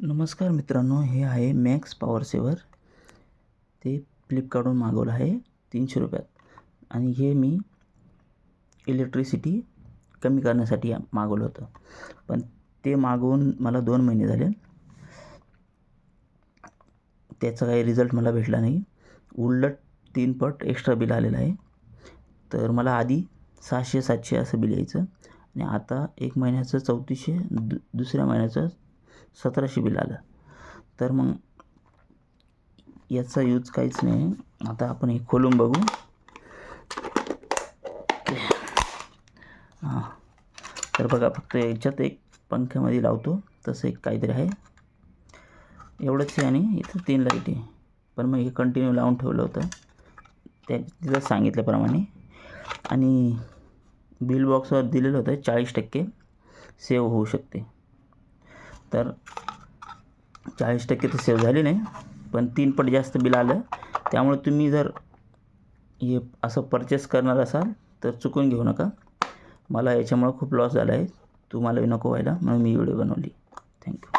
नमस्कार मित्रांनो हे आहे मॅक्स पॉवर सेवर ते फ्लिपकार्टहून मागवलं आहे तीनशे रुपयात. आणि हे मी इलेक्ट्रिसिटी कमी करण्यासाठी मागवलं होतं. पण ते मागवून मला दोन महिने झाले. त्याचा काही रिझल्ट मला भेटला नाही. उलट तीन पट एक्स्ट्रा बिल आलेलं आहे. तर मला आधी सहाशे सातशे असं बिल यायचं. आणि आता एक महिन्याचं चौतीसशे दु दुसऱ्या महिन्याचं सतराशे बिल आलं. तर मग याचा यूज काहीच नाही. आता आपण हे खोलून बघू. हां. तर बघा फक्त याच्यात एक पंख्यामध्ये लावतो. तसं एक काहीतरी आहे. एवढंच आहे आणि इथं तीन लाइट आहे. पण मग हे कंटिन्यू लावून ठेवलं होतं. त्या तिथं सांगितल्याप्रमाणे. आणि बिल बॉक्सवर दिलेलं होतं चाळीस टक्के. सेव्ह होऊ शकते. तर चाळीस टक्के तर सेव्ह झाले नाही पण तीन पट जास्त बिल आलं. त्यामुळे तुम्ही जर हे असं परचेस करणार असाल तर चुकून घेऊ नका. मला याच्यामुळं खूप लॉस झाला आहे. तुम्हाला नको व्हायला म्हणून मी व्हिडिओ बनवली. थँक्यू